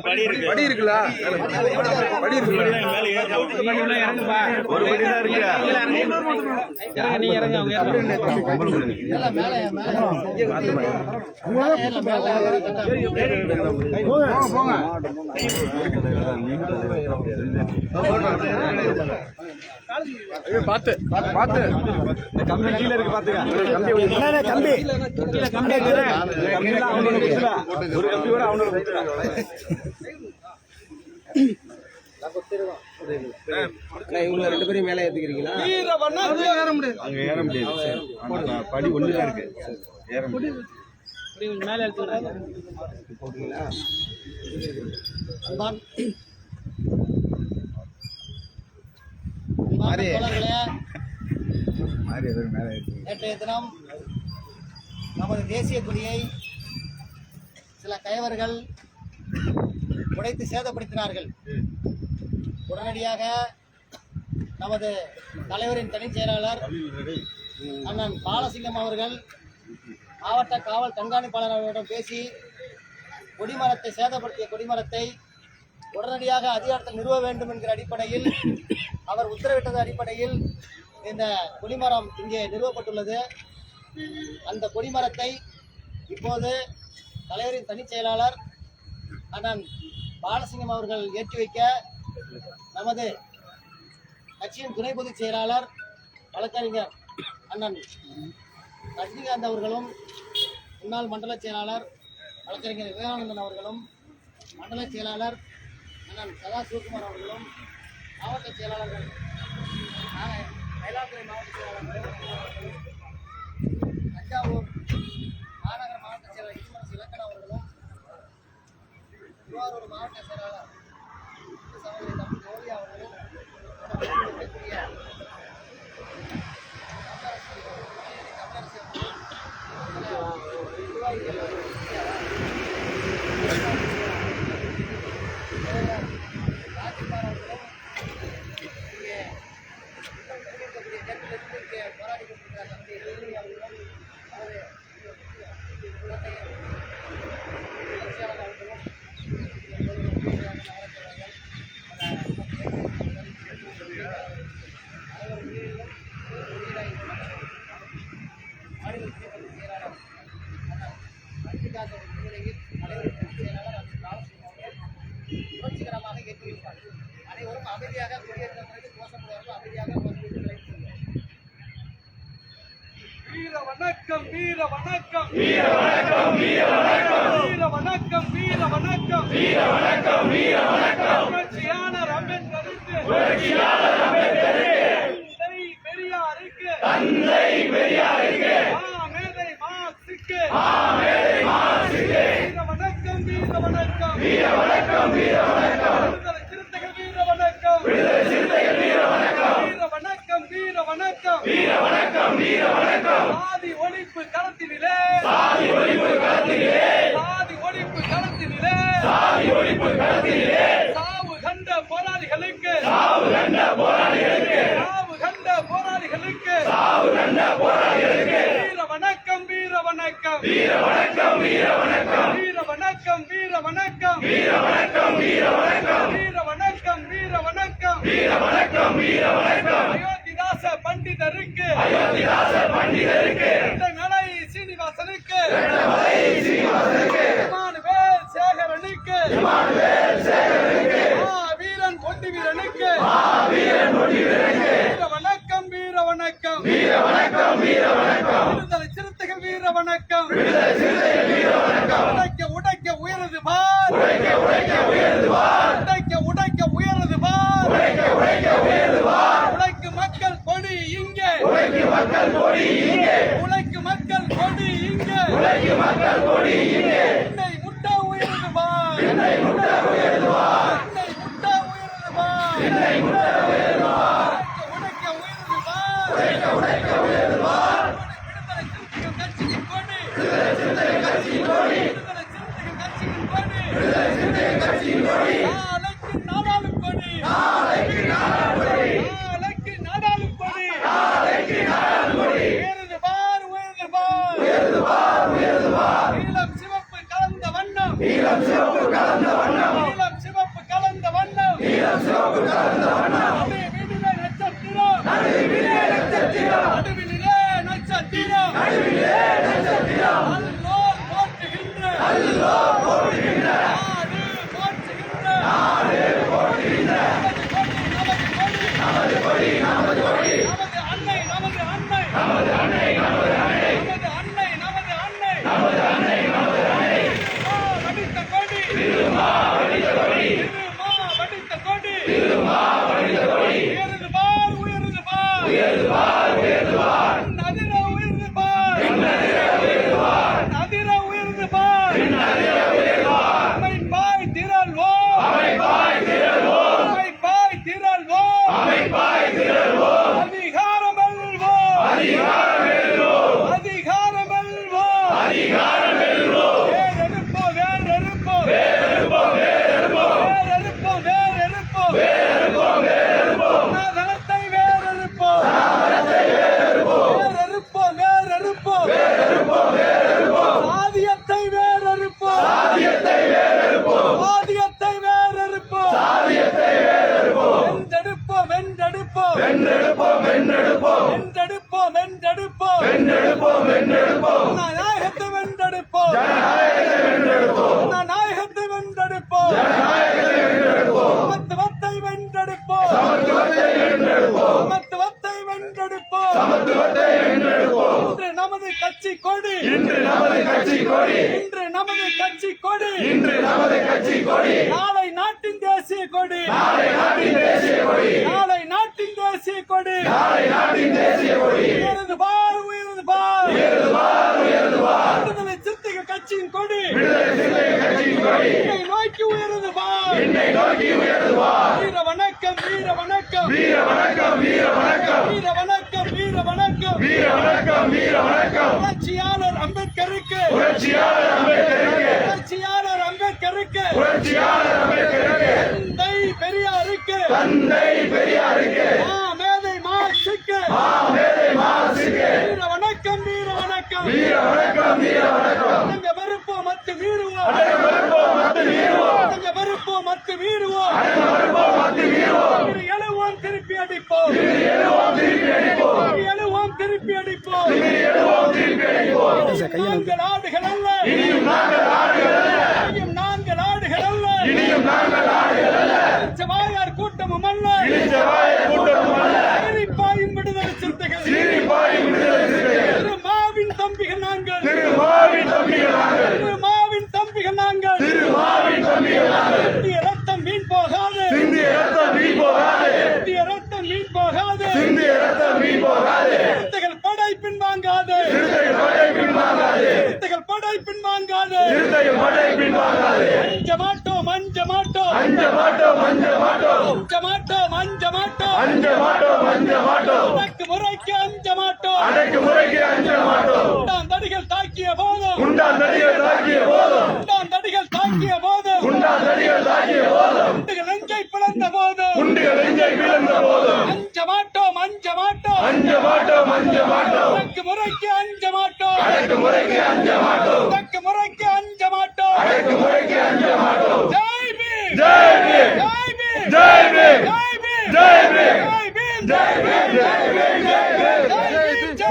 படி இருக்கு. படி இருக்குல்ல? படி இருக்குல்ல? பாத்து பாத்து இந்த கம்பி கீழ இருக்கு பாத்துங்க கம்பி கம்பி கம்பி. ஒரு ரெண்டு பேரும் மேல ஏத்துக்கிறீங்களா? இருக்கு. நேற்றைய தினம் நமது தேசிய கொடியை சில கயவர்கள் உடைத்து சேதப்படுத்தினார்கள். உடனடியாக நமது தலைவரின் தனிச் செயலாளர் அண்ணன் பாலசிங்கம் அவர்கள் மாவட்ட காவல் கண்காணிப்பாளர் அவர்களிடம் பேசி கொடிமரத்தை சேதப்படுத்திய கொடிமரத்தை உடனடியாக அதிகாரத்தில் நிறுவ வேண்டும் என்கிற அடிப்படையில் அவர் உத்தரவிட்டது அடிப்படையில் இந்த கொடிமரம் இங்கே நிறுவப்பட்டுள்ளது. அந்த கொடிமரத்தை இப்போது தலைவரின் தனிச் செயலாளர் அண்ணன் பாலசிங்கம் அவர்கள் ஏற்றி வைக்க நமது கட்சியின் துணை பொதுச் செயலாளர் வழக்கறிஞர் அண்ணன் ரஜினிகாந்த் அவர்களும் முன்னாள் மண்டல செயலாளர் வழக்கறிஞர் விவேகானந்தன் அவர்களும் மண்டல செயலாளர் அண்ணன் சதா சிவகுமார் அவர்களும் மாவட்ட செயலாளர்கள் மயிலாடுதுறை மாவட்ட செயலாளர் தஞ்சாவூர் மாநகர மாவட்ட செயலாளர் ஈஸ்வரன் இலக்கண அவர்களும் திருவாரூர் மாவட்ட செயலாளர் இந்து சகோதரி தம்பி ஜோதி அவர்களும் இருக்கக்கூடிய தமிழரசு தமிழரசு அவர்களும் நிர்வாகிகள் ராஜ்குமார் அவர்களும் இங்கே இருக்கக்கூடிய நேரத்திலிருந்து இங்கே போராடி கொண்டிருக்கிற தம்பி லலினி அவர்களும் அவரு குழந்தை ஆட்சியாளர் அவர்களும் புரட்சிகரமாக ஏற்றி வைப்பார் அனைவரும் அமைதியாக குடியேற்ற பிறகு கோஷமுடையவர்கள் அமைதியாக பொதுமக்களை வீர வணக்கம் வீர வணக்கம் வீர வணக்கம் வீர வணக்கம் வீர வணக்கம் வீர வணக்கம் வீர வணக்கம் வீர வணக்கம் புரட்சியாளர் அம்பேத்கருக்கு புரட்சியாளர் அம்பேத்கருக்கு தந்தை பெரியாருக்கு. தந்தை பெரியாருக்கு. மா மேதை மார்க்சுக்கு மா மேதை மார்க்சுக்கு வீர வணக்கம் வீர வணக்கம் வீர வணக்கம் வீர வணக்கம் விடுதலை சிறுத்தைகள் வீர வணக்கம் விடுதலை சிறுத்தைகள் வீர வணக்கம் வீர வணக்கம் வீர வணக்கம் வீர வணக்கம் வீர வணக்கம் சாதி ஒழிப்பு களத்தினிலே சாதி ஒழிப்பு களத்தினிலே சாதி ஒழிப்பு களத்தினிலே சாதி ஒழிப்பு களத்தினிலே சாவு கண்ட போராளிகளுக்கு சாவு கண்ட போராளிகளுக்கு. சாவு கண்ட போராளிகளுக்கு. சாவு கண்ட போராளிகளுக்கு. வீர வணக்கம் வீர வணக்கம். வீர வணக்கம் வீர வணக்கம். வீர வணக்கம் வீர வணக்கம். வீர வணக்கம் வீர வணக்கம். வீர வணக்கம் வீர வணக்கம். வீர வணக்கம் வீர வணக்கம். அயோத்திதாச பண்டிதருக்கு. அயோத்திதாச பண்டிதருக்கு. மலை சீனிவாசனுக்கு. மலை Nice. கொடி. நாளை நாட்டின் தேசிய கொடி. நாளை நாட்டின் தேசிய கொடி. வணக்கம். வீர வணக்கம் வீர வணக்கம். அடங்க வெறுப்போம் மத்து மீறுவோம். அடங்க வெறுப்போம் மத்து மீறுவோம். அடங்க வெறுப்போம் மத்து மீறுவோம். அடங்க வெறுப்போம் மத்து மீறுவோம். திரு எழுவோம் திருப்பி அடிப்போம். திரு எழுவோம் திருப்பி அடிப்போம். திரு எழுவோம் திருப்பி அடிப்போம். திரு எழுவோம் திருப்பி அடிப்போம். நாங்கள் ஆடுகள் அல்ல. இனியும் நாங்கள் ஆடுகள் அல்ல. இனியும் நாங்கள் ஆடுகள் அல்ல. இனியும் நாங்கள் ஆடுகள் அல்ல. கூட்டமும் அல்ல. கூட்டமும் அல்ல சீரிப்பாயும் விடுதலை சிறுத்தைகள் சீரிப்பாயும் விடுதலை சிறுத்தைகள் திருமாவின் தம்பிகள் நாங்கள் திருமாவின் தம்பிகள் நாங்கள். திருமாவின் தம்பிகள் நாங்கள். இந்திய ரத்தம் வீண் போகாது. இந்திய ரத்தம் வீண் போகாது. இந்திய ரத்தம் வீண் போகாது. இந்திய ரத்தம் வீண் போகாது. சிறுத்தைகள் படை பின் வாங்காது. சிறுத்தைகள் படை பின் வாங்காது. சிறுத்தைகள் படை பின் வாங்காது. சிறுத்தைகள் படை பின் வாங்காது. அஞ்ச மாட்டோம் அஞ்ச மாட்டோம் அஞ்ச மாட்டோம் அஞ்ச மாட்டோம் அஞ்ச மாட்டோம் அஞ்ச மாட்டோம் அஞ்ச மாட்டோம் அஞ்ச மாட்டோம் அடக்கு முறைக்கு அஞ்ச மாட்டோம் அடக்கு போதும் உண்டுகள் நெஞ்சை பிளந்த போதும் அஞ்ச மாட்டோம் அஞ்ச மாட்டோம் அஞ்ச மாட்டோம் அஞ்ச மாட்டோம் அடக்கு முறைக்கு அஞ்ச மாட்டோம் அடக்கு முறைக்கு அஞ்ச மாட்டோம் அடக்கு முறைக்கு அஞ்ச மாட்டோம் அடக்கு முறைக்கு அஞ்ச மாட்டோம் ஜெய் பீம் ஜெய் பீம் ஜெய் பீம் ஜெய் பீம் ஜெய் பீம் ஜெய் பீம் ஜெய் பீம் ஜெய் பீம் ஜெய் பீம்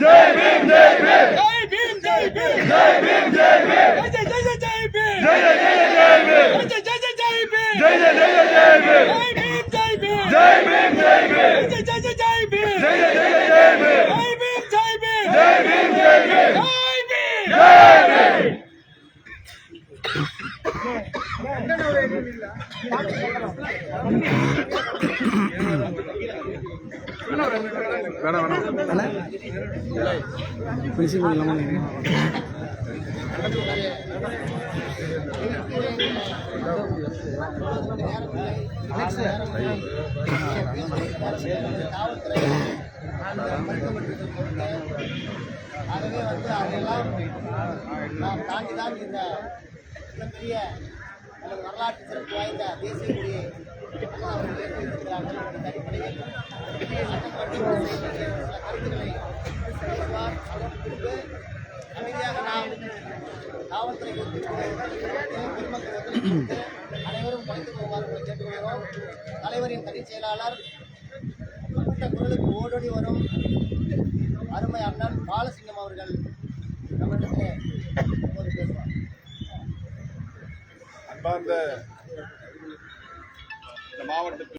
ஜெய் பீம் ஜெய் பீம் ஜெய் பீம் ஜெய் பீம் ஜெய் பீம் ஜெய் ஜெய் ஜெய் பீம் ஜெய் ஜெய் ஜெய் ஜெய் பீம் ஜெய் ஜெய் ஜெய் ஜெய் பீம் ஜெய் ஜெய் ஜெய் জয় ভীম জয় ভীম। জয় জয় জয় জয় ভীম। জয় জয় জয় জয় ভীম। জয় ভীম জয় ভীম। জয় ভীম জয় ভীম। জয় ভীম। জয় ভীম। வேணாம் வேணாம். அண்ணா பிரின்சிபல் இல்லாமல் ஆகவே வந்து அதெல்லாம் நாம் வரலாற்று சிறப்பு வாய்ந்த தேசிய கொடியை அமைதியாக நாம் காவல்துறை பொதுமக்கள் அனைவரும் பணித்து போவார்கள் கேட்டுக்கொள்கிறோம் தலைவரின் தனி செயலாளர் குரலுக்கு ஓடோடி வரும் அருமை அண்ணன் பாலசிங்கம் அவர்கள் நம்மிடத்தில் பேசுவார் அன்பார்ந்த மாவட்டத்தில்